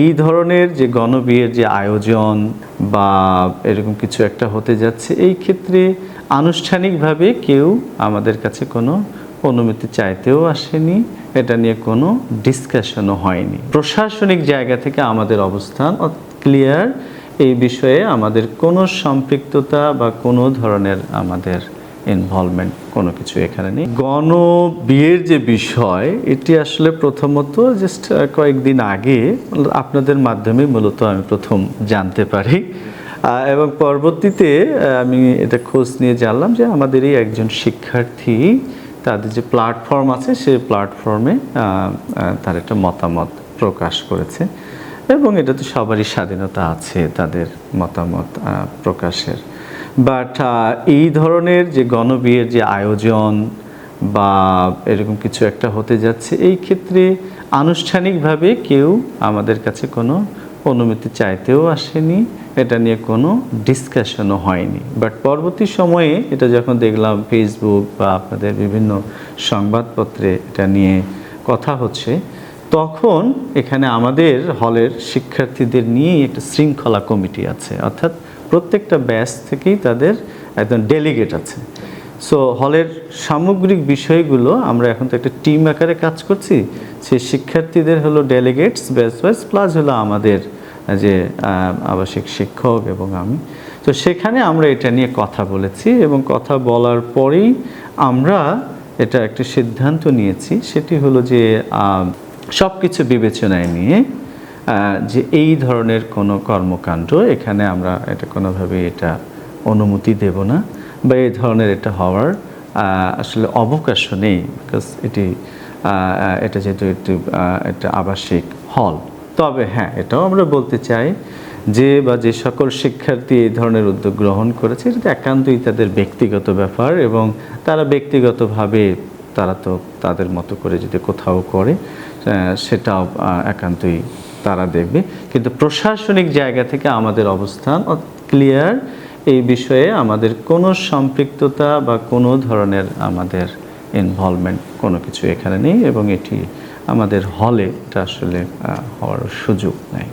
এই ধরনের যে গণবিয়ের যে আয়োজন বা এরকম কিছু একটা হতে যাচ্ছে, এই ক্ষেত্রে আনুষ্ঠানিকভাবে কেউ আমাদের কাছে কোনো অনুমতি চাইতেও আসেনি। এটা নিয়ে কোনো ডিসকাশনও হয়নি। প্রশাসনিক জায়গা থেকে আমাদের অবস্থান ক্লিয়ার এই বিষয়ে আমাদের কোনো সম্পৃক্ততা বা কোনো ধরনের আমাদের ইনভলভমেন্ট কোনো কিছু এখানে নেই। গণ বিয়ের যে বিষয়, এটি আসলে প্রথমত জাস্ট কয়েকদিন আগে আপনাদের মাধ্যমে মূলত আমি প্রথম জানতে পারি। এবং পরবর্তীতে আমি এটা খোঁজ নিয়ে জানলাম যে আমাদেরই একজন শিক্ষার্থী, তাদের যে প্ল্যাটফর্ম আছে সেই প্ল্যাটফর্মে তার একটা মতামত প্রকাশ করেছে। এবং এটা তো সবারই স্বাধীনতা আছে, তাদের মতামত প্রকাশের। বাট এই ধরনের যে গণবিয়ের যে আয়োজন বা এরকম কিছু একটা হতে যাচ্ছে, এই ক্ষেত্রে আনুষ্ঠানিকভাবে কেউ আমাদের কাছে কোনো অনুমতি চাইতেও আসেনি। এটা নিয়ে কোনো ডিসকাশনও হয়নি। বাট পরবর্তী সময়ে এটা যখন দেখলাম ফেসবুক বা আপনাদের বিভিন্ন সংবাদপত্রে এটা নিয়ে কথা হচ্ছে তখন এখানে আমাদের হলের শিক্ষার্থীদের নিয়েই একটা শৃঙ্খলা কমিটি আছে। অর্থাৎ প্রত্যেকটা ব্যাচ থেকেই তাদের একজন ডেলিগেট আছে। সো হলের সামগ্রিক বিষয়গুলো আমরা এখন তো একটা টিম আকারে কাজ করছি। সেই শিক্ষার্থীদের হলো ডেলিগেটস, ব্যাচ ওয়াইজ, প্লাস হলো আমাদের যে আবাসিক শিক্ষক এবং আমি। তো সেখানে আমরা এটা নিয়ে কথা বলেছি এবং কথা বলার পরেই আমরা এটা একটা সিদ্ধান্ত নিয়েছি। সেটি হলো যে সব কিছু বিবেচনায় নিয়ে যে এই ধরনের কোনো কর্মকাণ্ড, এখানে আমরা এটা কোনোভাবে এটা অনুমতি দেব না বা এই ধরনের এটা হওয়ার আসলে অবকাশও নেই বিকজ এটি এটা যেহেতু একটি একটা আবাসিক হল। তবে হ্যাঁ এটাও আমরা বলতে চাই যে বা যে সকল শিক্ষার্থী এই ধরনের উদ্যোগ গ্রহণ করেছে, এটা একান্তই তাদের ব্যক্তিগত ব্যাপার এবং তারা ব্যক্তিগতভাবে তারা তো তাদের মতো করে যদি কোথাও করে সেটাও একান্তই তারা দেখবে। কিন্তু প্রশাসনিক জায়গা থেকে আমাদের অবস্থান ক্লিয়ার এই বিষয়ে আমাদের কোনো সম্পৃক্ততা বা কোনো ধরনের আমাদের ইনভলভমেন্ট কোনো কিছু এখানে নেই এবং এটি আমাদের হলে এটা আসলে হওয়ার সুযোগ নেই।